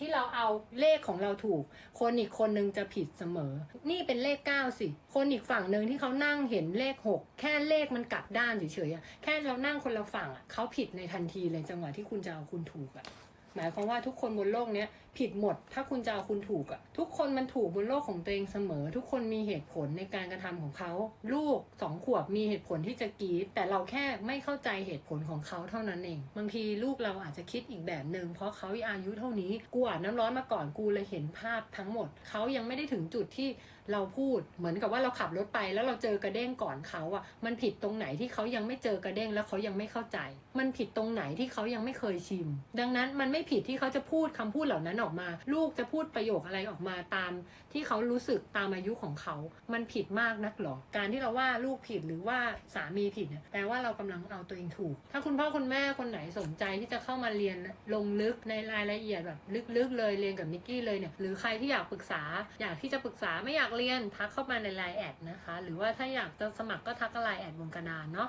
ที่เราเอาเลขของเราถูก คนอีกคนนึงจะผิดเสมอ นี่เป็นเลขเก้าสิ คนอีกฝั่งหนึ่งที่เขานั่งเห็นเลขหกแค่เลขมันกลับด้านเฉยๆแค่เรานั่งคนละฝั่งอะเขาผิดในทันทีเลยจังหวะที่คุณจะเอาคุณถูกอะ หมายความว่าทุกคนบนโลกเนี้ยผิดหมด ถ้าคุณจะเอาคุณถูกอะทุกคนมันถูกบนโลกของตัวเองเสมอ ทุกคนมีเหตุผลในการกระทำของเขา ลูกสองขวบมีเหตุผลที่จะกรีดแต่เราแค่ไม่เข้าใจเหตุผลของเขาเท่านั้นเอง บางทีลูกเราอาจจะคิดอีกแบบหนึ่งเพราะเขาอายุเท่านี้กูอาบน้ำร้อนมาก่อนกูเลยเห็นภาพทั้งหมด เขายังไม่ได้ถึงจุดที่เราพูดเหมือนกับว่าเราขับรถไป แล้วเราเจอกระเด้งก่อนเขาอะมันผิดตรงไหนที่เขายังไม่เจอกระเด้งแล้วเขายังไม่เข้าใจ มันผิดตรงไหนที่เขายังไม่เคยชิม ดังนั้นมันไม่ผิดที่เขาจะพูดคำพูดเหล่านั้นออกมา ลูกจะพูดประโยคอะไรออกมาตาม ที่เขารู้สึกตามอายุของเขา มันผิดมากนักหรอ การที่เราว่าลูกผิดหรือว่าสามีผิดเนี่ยแปลว่าเรากำลังเอาตัวเองถูก ถ้าคุณพ่อคุณแม่คนไหนสนใจที่จะเข้ามาเรียนลงลึกในรายละเอียดแบบลึกๆเลยเรียนกับนิกกี้เลยเนี่ยหรือใครที่อยากปรึกษา อยากที่จะปรึกษาไม่อยากเรียนทักเข้ามาในไลน์แอดนะคะ หรือว่าถ้าอยากจะสมัครก็ทักไลน์แอดวงกระดานเนาะ